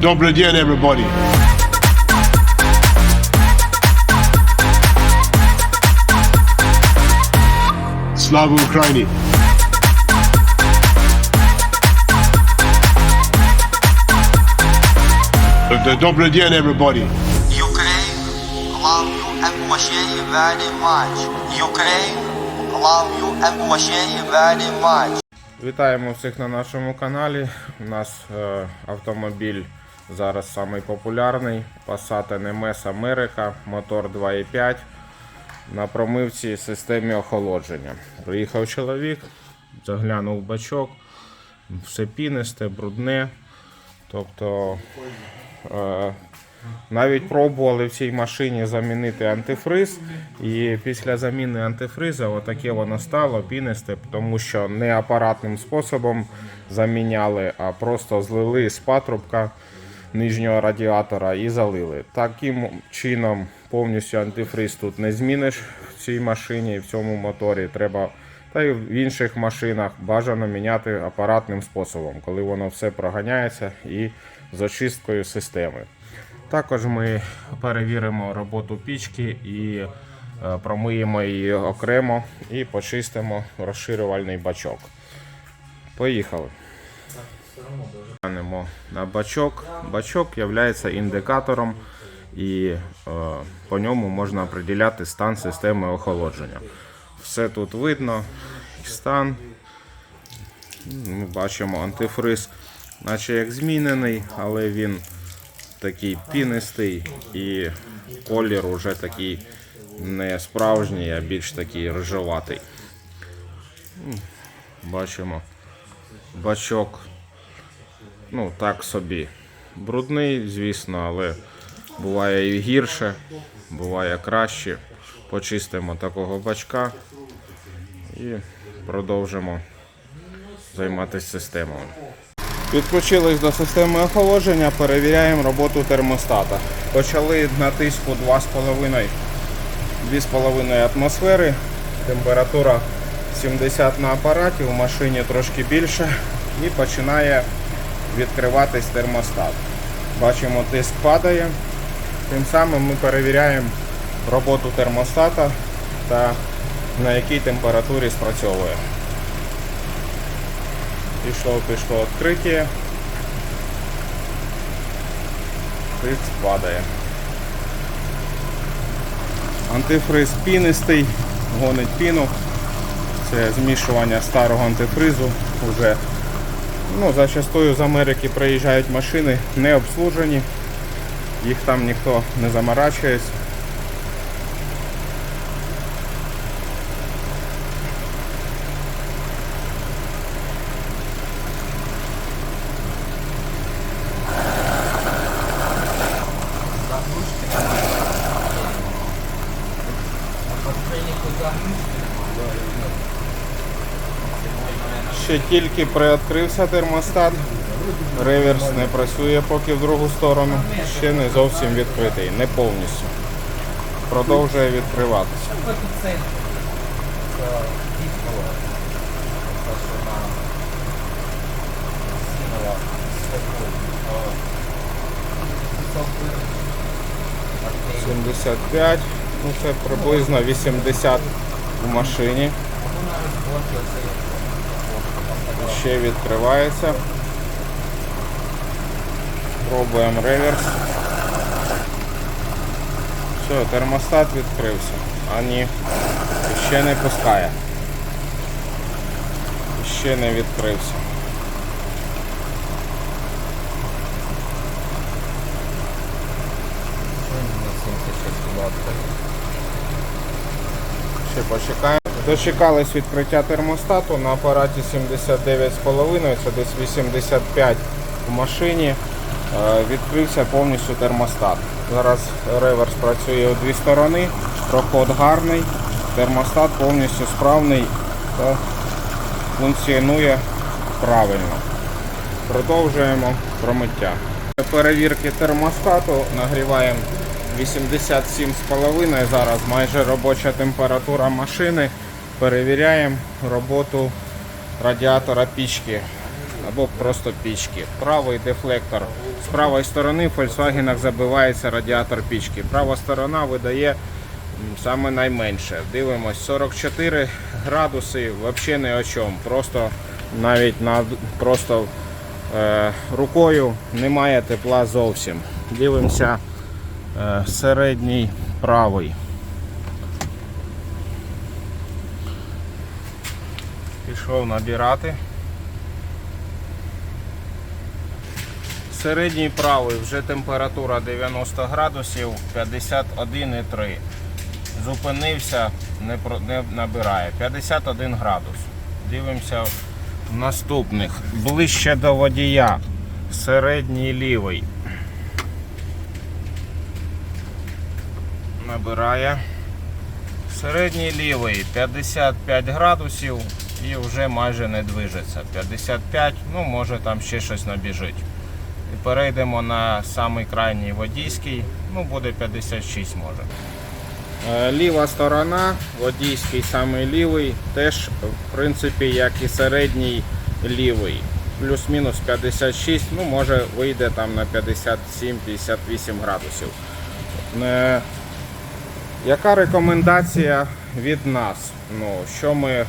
Добрый день, everybody. Слава Украине! Добрый день, everybody. Ukraine, love you and appreciate very much. Ukraine, love you and appreciate very much. Вітаємо всіх на нашому каналі. У нас е, автомобіль зараз самий популярний. Passat NMS America, мотор 2.5 на промивці системі охолодження. Приїхав чоловік, заглянув бачок, все пінисте, брудне. Тобто е, навіть пробували в цій машині замінити антифриз, і після заміни антифриза отаке воно стало пінисте, тому що не апаратним способом заміняли, а просто злили з патрубка нижнього радіатора і залили. Таким чином повністю антифриз тут не зміниш в цій машині, і в цьому моторі. Треба та й в інших машинах бажано міняти апаратним способом, коли воно все проганяється і з очисткою системи. Також ми перевіримо роботу пічки і е, промиємо її окремо і почистимо розширювальний бачок. Поїхали. Глянемо на бачок. Бачок є індикатором і е, по ньому можна определяти стан системи охолодження. Все тут видно, стан. Ми бачимо антифриз, наче як змінений, але він такий пінистий і колір уже такий не справжній, а більш такий рижоватий. Бачимо бачок, ну так собі. Брудний, звісно, але буває і гірше, буває краще. Почистимо такого бачка і продовжимо займатися системою. Підключились до системи охолодження, перевіряємо роботу термостата. Почали на тиску 2,5 2,5 атмосфери. Температура 70 на апараті, у машині трошки більше і починає відкриватись термостат. Бачимо, тиск падає. Тим самим ми перевіряємо роботу термостата та на якій температурі спрацьовує. Пішло, пішло відкриття. Тиск падає. Антифриз пінистий, гонить піну. Це змішування старого антифризу. Уже, ну, зачастую з Америки приїжджають машини не обслужені, їх там ніхто не заморачується. Ще тільки приоткрився термостат. Реверс не працює поки в другу сторону. Ще не зовсім відкритий, не повністю. Продовжує відкриватися. Сімдесят п'ять, ну це приблизно 80 у машині. Ще відкривається. Пробуємо реверс. Все, термостат відкрився. А ні, ще не пускає. Ще не відкрився. Ще почекаємо. Дочекались відкриття термостату на апараті 79,5, це десь 85 у машині. Е, Відкрився повністю термостат. Зараз реверс працює у дві сторони, проход гарний, термостат повністю справний та функціонує правильно. Продовжуємо промиття. Для перевірки термостату нагріваємо 87,5 зараз майже робоча температура машини. Перевіряємо роботу радіатора пічки. або просто пічки. Правий дефлектор з правої сторони в Volkswagen забивається радіатор пічки. Права сторона видає саме найменше. Дивимось 44 градуси, взагалі ні о чому. Просто навіть над просто е, рукою немає тепла зовсім. Дивимося е, середній правий. Пішов набирати. Середній правий вже температура 90 градусів 51,3. Зупинився, не, не набирає. 51 градус. Дивимося в наступних. Ближче до водія. Середній лівий. Набирає. Середній лівий 55 градусів і вже майже не движеться. 55, ну може там ще щось набіжить. І перейдемо на самий крайній водійський, ну буде 56 може. Е, Ліва сторона, водійський самий лівий, теж в принципі як і середній лівий. Плюс-мінус 56, ну може вийде там на 57-58 градусів. Е, яка рекомендація від нас? Ну, що ми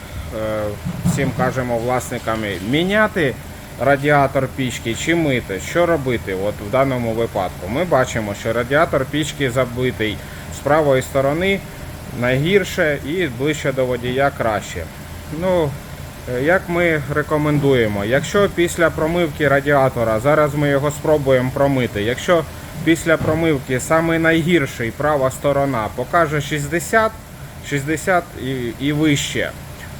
всім кажемо власникам? Міняти радіатор пічки чи мити? Що робити от в даному випадку? Ми бачимо, що радіатор пічки забитий з правої сторони найгірше і ближче до водія краще. Ну, е, як ми рекомендуємо, якщо після промивки радіатора, зараз ми його спробуємо промити, якщо після промивки саме найгірший права сторона покаже 60, 60 і, і вище,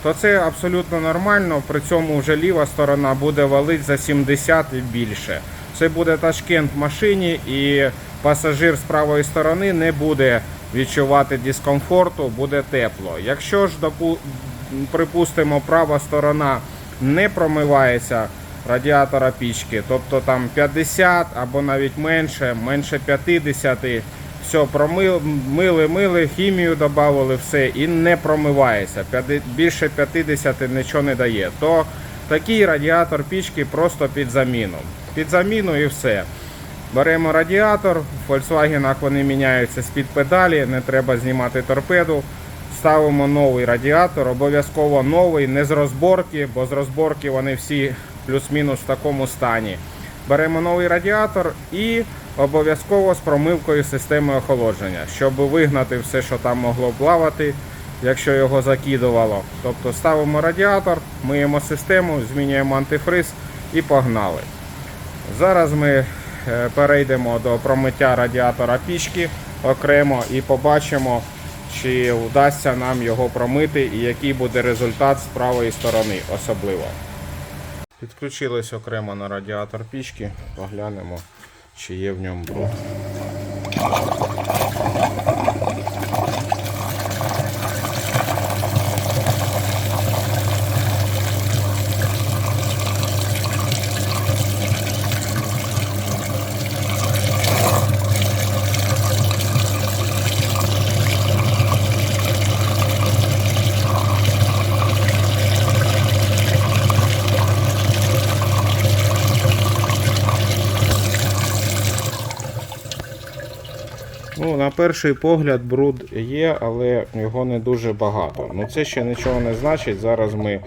то це абсолютно нормально. При цьому вже ліва сторона буде валити за 70 і більше. Це буде ташкент в машині і пасажир з правої сторони не буде відчувати дискомфорту, буде тепло. Якщо ж припустимо, права сторона не промивається радіатора пічки, тобто там 50 або навіть менше, менше 50, все промили, мили, мили, хімію додали, все і не промивається. Більше 50 нічого не дає. То такий радіатор пічки просто під заміну. Під заміну і все. Беремо радіатор, в Volkswagen вони міняються з-під педалі, не треба знімати торпеду. Ставимо новий радіатор, обов'язково новий, не з розборки, бо з розборки вони всі плюс-мінус в такому стані. Беремо новий радіатор і обов'язково з промивкою системи охолодження, щоб вигнати все, що там могло плавати, якщо його закидувало. Тобто ставимо радіатор, миємо систему, змінюємо антифриз і погнали. Зараз ми е, перейдемо до промиття радіатора пічки окремо і побачимо, чи вдасться нам його промити і який буде результат з правої сторони особливо. Підключились окремо на радіатор пічки, поглянемо, чи є в ньому бруд. Перший погляд бруд є, але його не дуже багато. Ну це ще нічого не значить. Зараз ми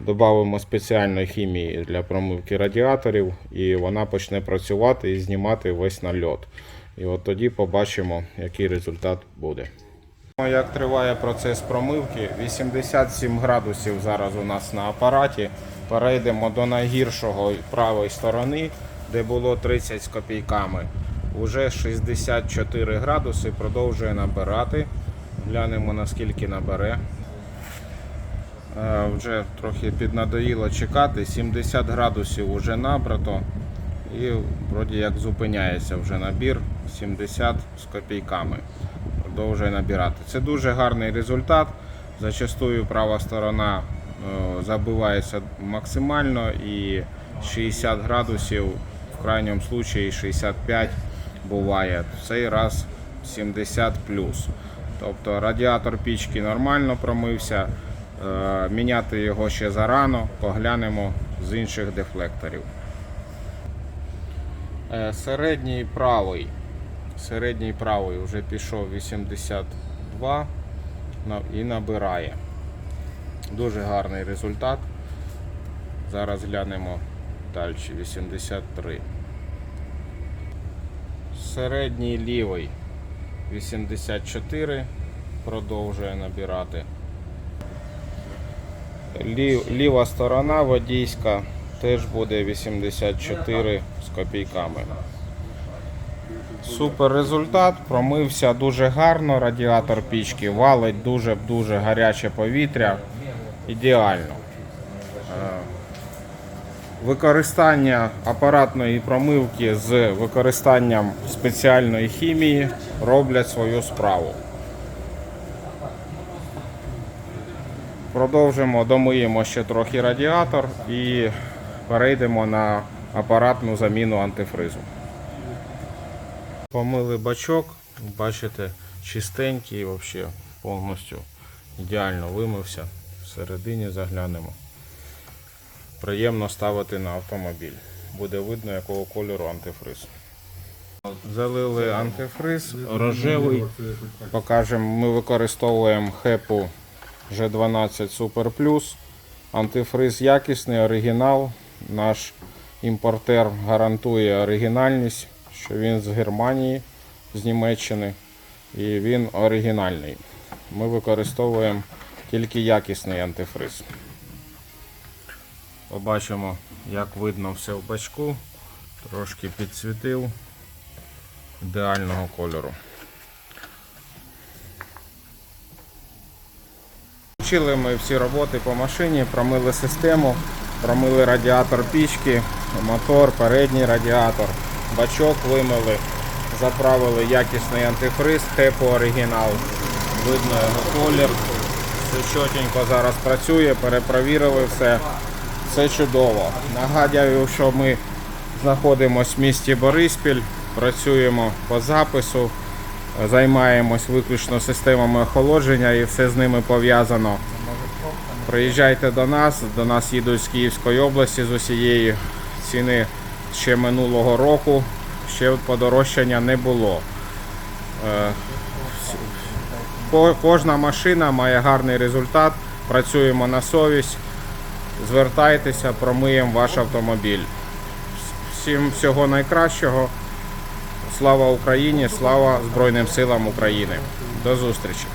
додамо спеціальної хімії для промивки радіаторів, і вона почне працювати і знімати весь нальот. І от тоді побачимо, який результат буде. Як триває процес промивки, 87 градусів зараз у нас на апараті. Перейдемо до найгіршого правої сторони, де було 30 з копійками. Уже 64 градуси, продовжує набирати. Глянемо наскільки набере. Е, Вже трохи піднадоїло чекати. 70 градусів вже набрато. І вроді як зупиняється вже набір 70 з копійками. Продовжує набирати. Це дуже гарний результат. Зачастую права сторона е, забивається максимально і 60 градусів, в крайньому случаї 65 буває. Цей раз 70 плюс. Тобто радіатор пічки нормально промився. Е, Міняти його ще зарано. Поглянемо, з інших дефлекторів. Е, Середній правий. Середній правий вже пішов 82 і набирає. Дуже гарний результат. Зараз глянемо далі. 83. Середній лівий 84 продовжує набирати. Лів, ліва сторона водійська теж буде 84 з копійками. Супер результат. Промився дуже гарно. Радіатор пічки валить дуже-дуже гаряче повітря. Ідеально. Використання апаратної промивки з використанням спеціальної хімії роблять свою справу. Продовжимо, домиємо ще трохи радіатор і перейдемо на апаратну заміну антифризу. Помили бачок, бачите, чистенький, взагалі повністю ідеально вимився. Всередині заглянемо. Приємно ставити на автомобіль. Буде видно, якого кольору антифриз. Залили антифриз рожевий. Покажемо, ми використовуємо хепу G12 Super Plus. Антифриз якісний, оригінал. Наш імпортер гарантує оригінальність, що він з Германії, з Німеччини. І він оригінальний. Ми використовуємо тільки якісний антифриз. Побачимо, як видно все в бачку. Трошки підсвітив ідеального кольору. Вчили ми всі роботи по машині, промили систему, промили радіатор пічки, мотор, передній радіатор, бачок вимили, заправили якісний антифриз, тепу оригінал. Видно його колір. Все чотенько зараз працює, перепровірили все. Все чудово. Нагадую, що ми знаходимося в місті Бориспіль, працюємо по запису, займаємось виключно системами охолодження і все з ними пов'язано. Приїжджайте до нас, до нас їдуть з Київської області з усієї ціни ще минулого року, ще подорожчання не було. Е, Кожна машина має гарний результат, працюємо на совість. Звертайтеся, промиємо ваш автомобіль. Всім всього найкращого. Слава Україні! Слава Збройним силам України! До зустрічі!